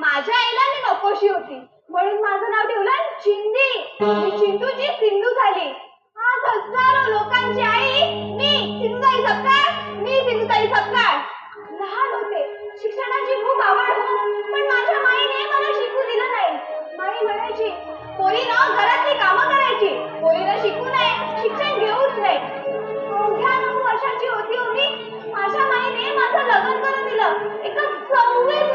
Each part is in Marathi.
माझ्या आईला मी नकोशी होती. म्हणून माझं नाव ठेवलं चिंदी. मी चिंटूची सिंधू झाली. आज हजारो लोकांची आई मी सिंधुताई सपकाळ मी सिंधुताई सपकाळ. लहान होते. शिक्षणाची खूप आवड हो पण माझ्या माईने मला शिकू दिलं नाही. माई म्हणायची पोरीनं घरातली कामं करायची. पोरीनं शिकू नये शिक्षण घेऊच नये. अवघ्या नऊ वर्षाची होती होती. माझ्या माईने माझं लग्न करून दिलं. एका सव्वीस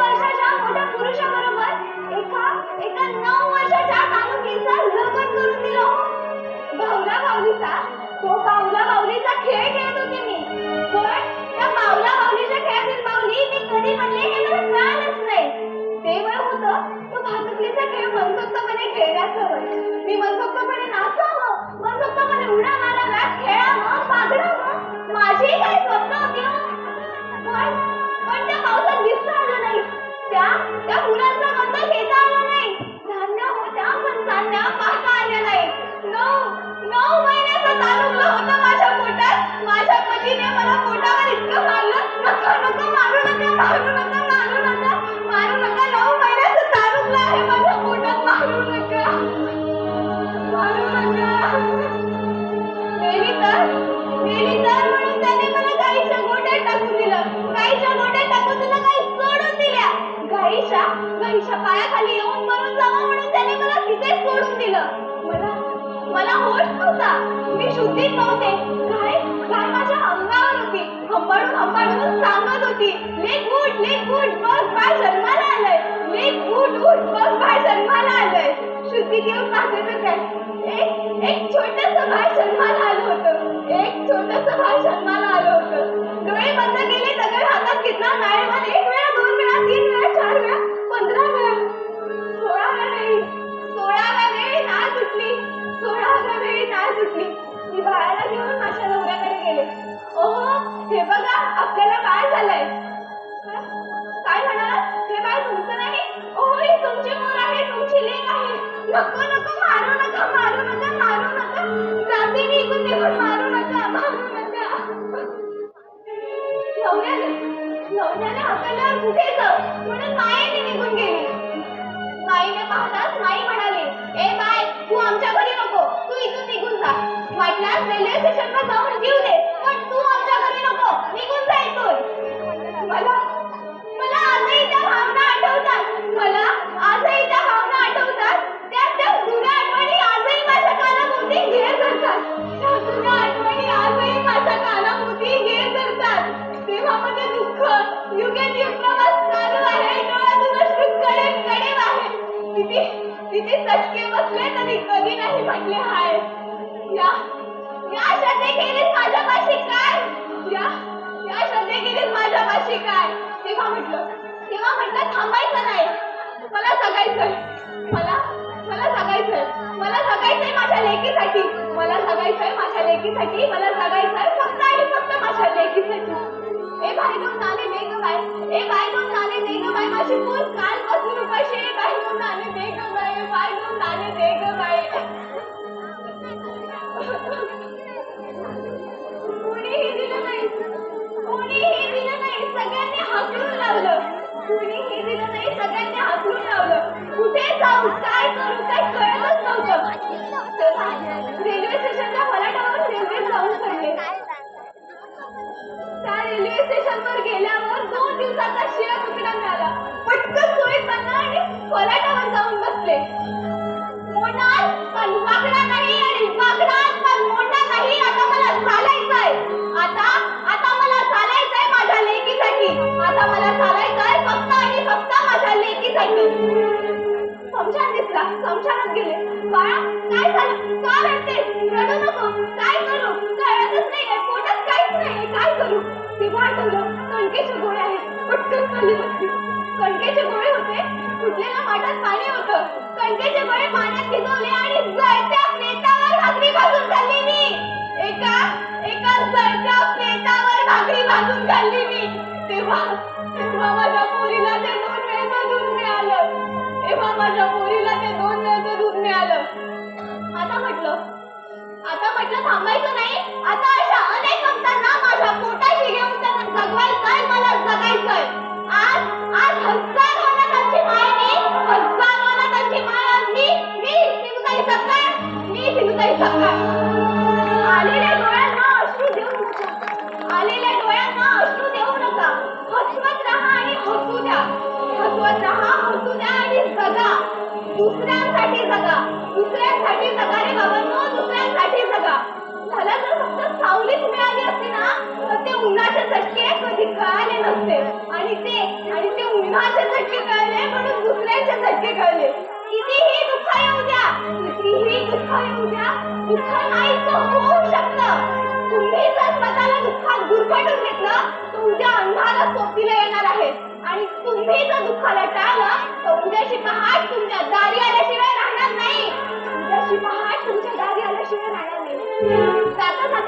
मनसोक्तपणे मी मनसोक्तपणे नाचावं मनसोक्तपणे उड्या माराव्या खेळावं पाघडावं माझी काही स्वप्न होती हो. पण पण त्या पावसात दिसता आलं नाही. त्या त्या फुलांचा गंध घेता आला नाही. धान्य होत्या पण धान्य पाहता आल्या नाही. नऊ नऊ महिन्याचं चालवलं होतं माझ्या पोटात. माझ्या पतीने मला पोटावर इतकं मारलं. नका नको मारू नका मारू नका. गाईच्या गाईच्या पायाखाली येऊन मरून जावं म्हणून त्याने मला तिथेच सोडून दिलं. मला मला होश नव्हता. मी शुद्धीत नव्हते. काय काय माझ्या अंगावर होती. हंबाडून हंबाडून सांगत होती लेक उठ लेक उठ बघ बाळ जन्माला आलंय. लेक उठ उठ बघ बाळ जन्माला आलंय. शुद्धीत येऊन पाहते काय एक एक छोटस बाळ जन्माला आलं होतं. एक छोटस बाळ जन्माला आलं होतं. डोळे बंद केले दगड हातात घेतला नाळेवर एक हे बघा आपल्याला काय झालंय? काय म्हणाल? हे बाळ तुमचं नाही? ओहो ही तुमची मूल आहे तुमची लेख आहे. नको नको मारू नका मारू नका मारू नका. जाते निघून निघून मारू नका मारू नका. नवऱ्याने नवऱ्याने हाकलल्यावर कुठे जाऊ म्हणून मायेने निघून गेली. माईने पाहताच माई म्हणाली ए बाय तू आमच्या घरी नको तू इथून निघून जा. वाटल्यास रेल्वे स्टेशनवर जाऊन कधी आहे म्हटले या या श्रद्धेखेरीज माझ्यापाशी काय? या या श्रद्धेखेरीज माझ्यापाशी काय? तेव्हा म्हटलं तेव्हा म्हटलं थांबायचं नाही. मला जगायचंय मला मला जगायचंय मला जगायचंय माझ्या लेकीसाठी. मला जगायचंय माझ्या लेकीसाठी मला जगायचंय फक्त आणि फक्त माझ्या लेकीसाठी. ए बाई दोन नाणे दे ग बाय ए बाई दोन नाणे दे ग बाय माझी मूल काल पासून उपाशी ए बाई दोन नाणे दे ग बाय बाई दोन नाणे दे ग बाय स्टेशनवर गेल्यावर दोन दिवसाचा शिळ तुकडा मिळाला. पटकन सोयीत बनला आणि फलाटावर जाऊन बसले. मोडणार पण वाकडा नाही आणि वाकडा पण मोठा नाही आता मला चालायचंय. आता आता मला चालायचंय माझ्या लेकीसाठी. आता मला चालायचंय फक्त आणि फक्त माझ्या लेकीसाठी. समशान दिसला. समशानात गेले. बाळा काय झालं? फुटलेल्या पाणी होतं. कणकेचे गोळे पाण्यात भिजवले आणि जळत्या प्लेटावर भाकरी भाजून खाल्ली मी. एका एका जळत्या प्लेटावर भाकरी भाजून खाल्ली मी. तेव्हा तेव्हा माझ्या पोरीला ते दोन वेळेचं दूध मिळालं. तेव्हा माझ्या पोरीला ते दोन वेळेचं दूध मिळालं. आता म्हटलं आता म्हटलं थांबायचं नाही. आता अशा अनेक भक्तांना माझ्या पोटात दुसऱ्यांसाठी जगा. दुसऱ्यांसाठी जगा रे बाबांनो दुसऱ्यांसाठी जगा. मला जर फक्त सावलीच मिळाली असते ना तर ते उन्हाचे झटके कधी कळाले नसते. आणि ते आणि ते उन्हाचे झटके कळले म्हणून दुसऱ्याचे झटके कळले. कितीही दुःख येऊ द्या कितीही दुःख येऊ द्या दुःख नाहीच होऊ शकतं. तुम्ही जर स्वतःला दुःखात गुरफटून घेतलं तर उद्या अंधारा सोबतीला येणार आणि तुम्ही जर दुःखाला टाळलं तर उद्याची पहाट तुमच्या दारी आल्याशिवाय राहणार नाही. उद्याची पहाट तुमच्या दारी आल्याशिवाय राहणार नाही.